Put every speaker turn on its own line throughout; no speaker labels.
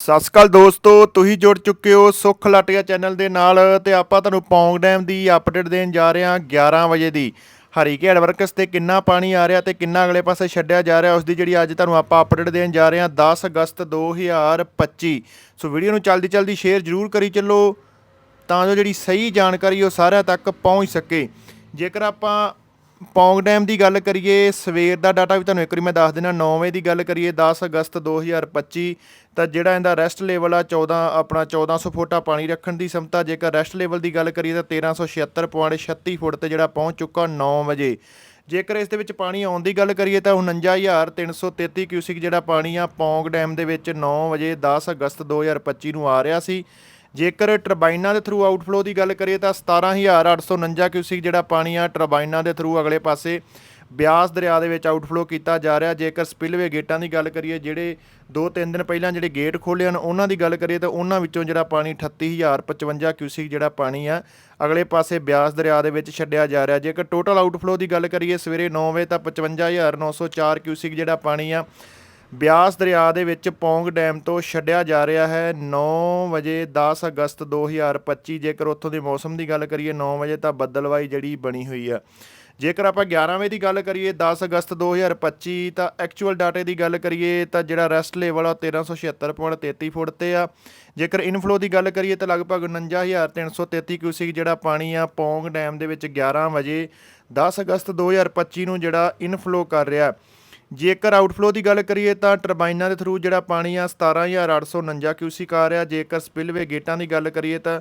ਸਤਿ ਸ਼੍ਰੀ ਅਕਾਲ ਦੋਸਤੋ, ਤੁਸੀਂ ਜੁੜ ਚੁੱਕੇ ਹੋ ਸੁੱਖ ਲਾਟੀਆ ਚੈਨਲ ਦੇ ਨਾਲ ਤੇ ਆਪਾਂ ਤੁਹਾਨੂੰ ਪੌਂਗ ਡੈਮ ਦੀ ਅਪਡੇਟ ਦੇਣ ਜਾ ਰਹੇ ਹਾਂ 11 ਵਜੇ ਦੀ। ਹਰੀਕੇ ਵਰਕਸ ਤੇ ਕਿੰਨਾ ਪਾਣੀ ਆ ਰਿਹਾ ਤੇ ਕਿੰਨਾ ਅਗਲੇ ਪਾਸੇ ਛੱਡਿਆ ਜਾ ਰਿਹਾ ਉਸ ਦੀ ਜਿਹੜੀ ਅੱਜ ਤੁਹਾਨੂੰ ਆਪਾਂ ਅਪਡੇਟ ਦੇਣ ਜਾ ਰਹੇ ਹਾਂ 10 ਅਗਸਤ 2025 ਸੋ ਵੀਡੀਓ ਨੂੰ ਜਲਦੀ ਜਲਦੀ ਸ਼ੇਅਰ ਜ਼ਰੂਰ ਕਰੀ ਚੱਲੋ, ਤਾਂ ਜੋ ਜਿਹੜੀ ਸਹੀ ਜਾਣਕਾਰੀ ਉਹ ਸਾਰਿਆਂ ਤੱਕ ਪਹੁੰਚ ਸਕੇ। ਜੇਕਰ ਆਪਾਂ ਪੌਂਗ ਡੈਮ ਦੀ ਗੱਲ ਕਰੀਏ, ਸਵੇਰ ਦਾ ਡਾਟਾ ਵੀ ਤੁਹਾਨੂੰ ਇੱਕ ਵਾਰੀ ਮੈਂ ਦੱਸ ਦਿੰਦਾ 9 ਵਜੇ ਦੀ ਗੱਲ ਕਰੀਏ 10 ਅਗਸਤ 2025 ਤਾਂ ਜਿਹੜਾ ਇਹਦਾ ਰੈਸਟ ਲੈਵਲ ਆ 14 ਆਪਣਾ 1400 ਫੁੱਟਾ ਪਾਣੀ ਰੱਖਣ ਦੀ ਸਮਤਾ, ਜੇਕਰ ਰੈਸਟ ਲੈਵਲ ਦੀ ਗੱਲ ਕਰੀਏ ਤਾਂ 1376.36 ਫੁੱਟ ਤੇ ਜਿਹੜਾ ਪਹੁੰਚ ਚੁੱਕਾ 9 ਵਜੇ। ਜੇਕਰ ਇਸ ਦੇ ਵਿੱਚ ਪਾਣੀ ਆਉਣ ਦੀ ਗੱਲ ਕਰੀਏ ਤਾਂ 49333 ਕਿਊਸਿਕ ਜਿਹੜਾ ਪਾਣੀ ਆ, ਪੌਂਗ ਡੈਮ ਦੇ ਵਿੱਚ 9 ਵਜੇ 10 ਅਗਸਤ 2025 ਨੂੰ ਆ ਰਿਹਾ ਸੀ। ਜੇਕਰ ਟਰਬਾਈਨਾਂ ਦੇ ਥਰੂ ਆਊਟਫਲੋ ਦੀ ਗੱਲ ਕਰੀਏ ਤਾਂ 17849 ਕਿਊਸਿਕ ਜਿਹੜਾ ਪਾਣੀ ਆ ਟਰਬਾਈਨਾਂ ਦੇ ਥਰੂ ਅਗਲੇ ਪਾਸੇ ਬਿਆਸ ਦਰਿਆ ਦੇ ਵਿੱਚ ਆਊਟਫਲੋ ਕੀਤਾ ਜਾ ਰਿਹਾ। ਜੇਕਰ ਸਪਿਲਵੇ ਗੇਟਾਂ ਦੀ ਗੱਲ ਕਰੀਏ, ਜਿਹੜੇ 2-3 ਦਿਨ ਪਹਿਲਾਂ ਜਿਹੜੇ ਗੇਟ ਖੋਲ੍ਹੇ ਹਨ, ਉਹਨਾਂ ਦੀ ਗੱਲ ਕਰੀਏ ਤਾਂ ਉਹਨਾਂ ਵਿੱਚੋਂ ਜਿਹੜਾ ਪਾਣੀ 38055 ਕਿਊਸਿਕ ਜਿਹੜਾ ਪਾਣੀ ਆ ਅਗਲੇ ਪਾਸੇ ਬਿਆਸ ਦਰਿਆ ਦੇ ਵਿੱਚ ਛੱਡਿਆ ਜਾ ਰਿਹਾ। ਜੇਕਰ ਟੋਟਲ ਆਊਟਫਲੋ ਦੀ ਗੱਲ ਕਰੀਏ, ਸਵੇਰੇ 9 ਵਜੇ ਤਾਂ 55904 ਕਿਊਸਿਕ ਜਿਹੜਾ ਪਾਣੀ ਆ ਬਿਆਸ ਦਰਿਆ ਦੇ ਵਿੱਚ ਪੌਂਗ ਡੈਮ ਤੋਂ ਛੱਡਿਆ ਜਾ ਰਿਹਾ ਹੈ। 9 ਵਜੇ 10 ਅਗਸਤ 2025 ਜੇਕਰ ਉੱਥੋਂ ਦੇ ਮੌਸਮ ਦੀ ਗੱਲ ਕਰੀਏ 9 ਵਜੇ ਤਾਂ ਬੱਦਲਵਾਈ ਜਿਹੜੀ ਬਣੀ ਹੋਈ ਆ। ਜੇਕਰ ਆਪਾਂ 11 ਵਜੇ ਦੀ ਗੱਲ ਕਰੀਏ 10 ਅਗਸਤ 2025 ਤਾਂ ਐਕਚੁਅਲ ਡਾਟੇ ਦੀ ਗੱਲ ਕਰੀਏ, ਤਾਂ ਜਿਹੜਾ ਰੈਸਟ ਲੈਵਲ ਆ 1376.33 ਫੁੱਟ ਤੇ ਆ। ਜੇਕਰ ਇਨਫਲੋ ਦੀ ਗੱਲ ਕਰੀਏ, ਤਾਂ ਲਗਭਗ 49333 ਕਿਊਸਿਕ ਜਿਹੜਾ ਪਾਣੀ ਆ, ਪੌਂਗ ਡੈਮ ਦੇ ਵਿੱਚ 11 ਵਜੇ 10 ਅਗਸਤ 2025 ਨੂੰ ਜਿਹੜਾ ਇਨਫਲੋ ਕਰ ਰਿਹਾ। ਜੇਕਰ ਆਊਟਫਲੋ ਦੀ ਗੱਲ ਕਰੀਏ ਤਾਂ ਟਰਬਾਈਨਾਂ ਦੇ ਥਰੂ ਜਿਹੜਾ ਪਾਣੀ ਆ 17849 ਕਿਊਸਿਕ ਆ। ਰਿਹਾ ਜੇਕਰ ਸਪਿਲਵੇ ਗੇਟਾਂ ਦੀ ਗੱਲ ਕਰੀਏ ਤਾਂ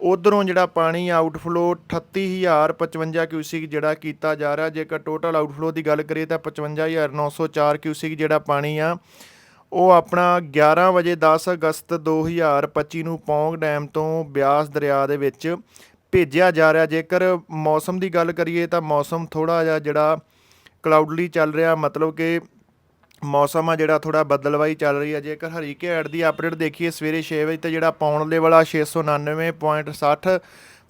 ਉਧਰੋਂ ਜਿਹੜਾ ਪਾਣੀ ਆਊਟਫਲੋ 38055 ਕਿਊਸਿਕ ਜਿਹੜਾ ਕੀਤਾ ਜਾ ਰਿਹਾ। ਜੇਕਰ ਟੋਟਲ ਆਊਟਫਲੋ ਦੀ ਗੱਲ ਕਰੀਏ ਤਾਂ 55904 ਕਿਊਸਿਕ ਜਿਹੜਾ ਪਾਣੀ ਆ, ਉਹ ਆਪਣਾ 11 ਵਜੇ 10 ਅਗਸਤ 2025 ਨੂੰ ਪੌਂਗ ਡੈਮ ਤੋਂ ਬਿਆਸ ਦਰਿਆ ਦੇ ਵਿੱਚ ਭੇਜਿਆ ਜਾ ਰਿਹਾ। ਜੇਕਰ ਮੌਸਮ ਦੀ ਗੱਲ ਕਰੀਏ ਤਾਂ ਮੌਸਮ ਥੋੜਾ ਜਿਹਾ ਜਿਹੜਾ ਕਲਾਉਡਲੀ ਚੱਲ ਰਿਹਾ, ਮਤਲਬ ਕਿ ਮੌਸਮ ਆ ਜਿਹੜਾ ਥੋੜਾ ਬਦਲਵਾਈ ਚੱਲ ਰਹੀ ਹੈ ਜੇਕਰ ਹਰੀਕੇ ਦੀ ਅਪਡੇਟ ਦੇਖੀਏ, ਸਵੇਰੇ 6 ਵਜੇ ਤੇ ਜਿਹੜਾ ਪੌਣ ਲੈਵਲ ਆ 699.60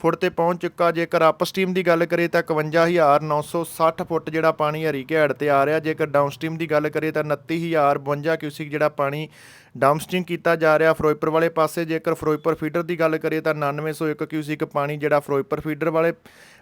ਫੁੱਟ ਤੇ ਪਹੁੰਚ ਚੁੱਕਾ। ਜੇਕਰ ਅਪ ਸਟ੍ਰੀਮ ਦੀ ਗੱਲ ਕਰੀਏ ਤਾਂ 51960 ਫੁੱਟ ਜਿਹੜਾ ਪਾਣੀ ਹਰੀਕੇ ਤੇ ਆ ਰਿਹਾ। ਜੇਕਰ ਡਾਊਨ ਸਟ੍ਰੀਮ ਦੀ ਗੱਲ ਕਰੀਏ ਤਾਂ 29052 ਕਿਊਸਿਕ ਜਿਹੜਾ ਪਾਣੀ ਡਾਊਨਸਟ੍ਰੀਮ ਕੀਤਾ ਜਾ ਰਿਹਾ ਫਿਰੋਜ਼ਪੁਰ ਵਾਲੇ ਪਾਸੇ। ਜੇਕਰ ਫਿਰੋਜ਼ਪੁਰ ਫੀਡਰ ਦੀ ਗੱਲ ਕਰੀਏ ਤਾਂ 9901 ਕਿਊਸਿਕ ਪਾਣੀ ਜਿਹੜਾ ਫਿਰੋਜ਼ਪੁਰ ਫੀਡਰ ਵਾਲੇ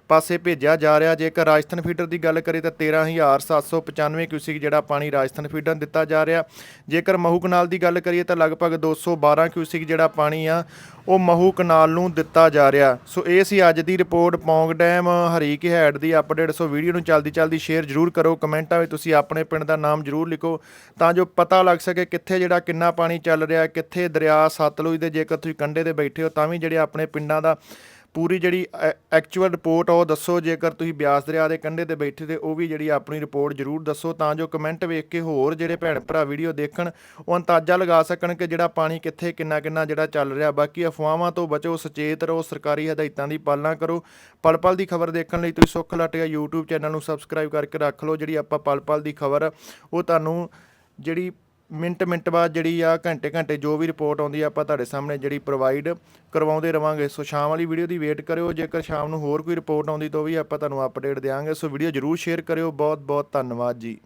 ਪਾਸੇ ਭੇਜਿਆ ਜਾ ਰਿਹਾ। ਜੇਕਰ ਰਾਜਸਥਾਨ ਫੀਡਰ ਦੀ ਗੱਲ ਕਰੀਏ ਤਾਂ 13795 ਕਿਊਸਿਕ ਜਿਹੜਾ ਪਾਣੀ ਰਾਜਸਥਾਨ ਫੀਡਰ ਨੂੰ ਦਿੱਤਾ ਜਾ ਰਿਹਾ। ਜੇਕਰ ਮਹੂ ਕਨਾਲ ਦੀ ਗੱਲ ਕਰੀਏ ਤਾਂ ਲਗਭਗ 212 ਕਿਊਸਿਕ ਜਿਹੜਾ ਪਾਣੀ ਆ, ਉਹ ਮਹੂ ਕਨਾਲ ਨੂੰ ਦਿੱਤਾ ਜਾ ਰਿਹਾ। ਸੋ ਇਹ ਸੀ ਅੱਜ ਦੀ report. Pong dam, Harike head ਦੀ ਅਪਡੇਟ। ਸੋ ਵੀਡੀਓ ਨੂੰ ਜਲਦੀ ਜਲਦੀ ਸ਼ੇਅਰ ਜ਼ਰੂਰ ਕਰੋ। ਕਮੈਂਟਾਂ ਵਿੱਚ ਤੁਸੀਂ ਆਪਣੇ ਪਿੰਡ ਦਾ ਨਾਮ ਜ਼ਰੂਰ ਲਿਖੋ ਤਾਂ ਜੋ ਪਤਾ ਲੱਗ ਸਕੇ ਕਿੱਥੇ ਜਿਹੜਾ ਕਿੰਨਾ ਪਾਣੀ ਚੱਲ ਰਿਹਾ, ਕਿੱਥੇ ਦਰਿਆ ਸਤਲੁਜ ਦੇ ਜੇਕਰ ਤੁਸੀਂ ਕੰਢੇ ਤੇ ਬੈਠੇ ਹੋ ਤਾਂ ਵੀ ਜਿਹੜੇ ਆਪਣੇ ਪਿੰਡਾਂ ਦਾ ਪੂਰੀ ਜਿਹੜੀ ਐਕਚੁਅਲ ਰਿਪੋਰਟ ਉਹ ਦੱਸੋ, ਜੇਕਰ ਤੁਸੀਂ ਬਿਆਸ ਦਰਿਆ ਦੇ ਕੰਢੇ ਤੇ ਬੈਠੇ ਤੇ ਉਹ ਵੀ ਜਿਹੜੀ ਆਪਣੀ ਰਿਪੋਰਟ ਜ਼ਰੂਰ ਦੱਸੋ, ਤਾਂ ਜੋ ਕਮੈਂਟ ਵੇਖ ਕੇ ਹੋਰ ਜਿਹੜੇ ਭੈਣ ਭਰਾ ਵੀਡੀਓ ਦੇਖਣ, ਉਹ ਅੰਦਾਜ਼ਾ ਲਗਾ ਸਕਣ ਕਿ ਜਿਹੜਾ ਪਾਣੀ ਕਿੱਥੇ, ਕਿੰਨਾ ਕਿੰਨਾ ਜਿਹੜਾ ਚੱਲ ਰਿਹਾ। ਬਾਕੀ ਅਫਵਾਹਾਂ ਤੋਂ ਬਚੋ, ਸਚੇਤ ਰਹੋ, ਸਰਕਾਰੀ ਹਦਾਇਤਾਂ ਦੀ ਪਾਲਣਾ ਕਰੋ। ਪਲ ਪਲ ਦੀ ਖਬਰ ਦੇਖਣ ਲਈ ਤੁਸੀਂ ਸੁੱਖ ਲਟਿਆ YouTube ਚੈਨਲ ਨੂੰ ਸਬਸਕ੍ਰਾਈਬ ਕਰਕੇ ਰੱਖ ਲਓ। ਜਿਹੜੀ ਆਪਾਂ ਪਲ ਪਲ ਦੀ ਖਬਰ, ਉਹ ਤੁਹਾਨੂੰ ਜਿਹੜੀ ਮਿੰਟ ਮਿੰਟ ਬਾਅਦ ਜਿਹੜੀ ਆ ਘੰਟੇ ਘੰਟੇ ਜੋ ਵੀ ਰਿਪੋਰਟ ਆਉਂਦੀ ਆ, ਆਪਾਂ ਤੁਹਾਡੇ ਸਾਹਮਣੇ ਜਿਹੜੀ ਪ੍ਰੋਵਾਈਡ ਕਰਵਾਉਂਦੇ ਰਵਾਂਗੇ। ਸੋ ਸ਼ਾਮ ਵਾਲੀ ਵੀਡੀਓ ਦੀ ਵੇਟ ਕਰਿਓ, ਜੇਕਰ ਸ਼ਾਮ ਨੂੰ ਹੋਰ ਕੋਈ ਰਿਪੋਰਟ ਆਉਂਦੀ ਤਾਂ ਵੀ ਆਪਾਂ ਤੁਹਾਨੂੰ ਅਪਡੇਟ ਦੇਵਾਂਗੇ ਸੋ ਵੀਡੀਓ ਜਰੂਰ ਸ਼ੇਅਰ ਕਰਿਓ। ਬਹੁਤ ਬਹੁਤ ਧੰਨਵਾਦ ਜੀ।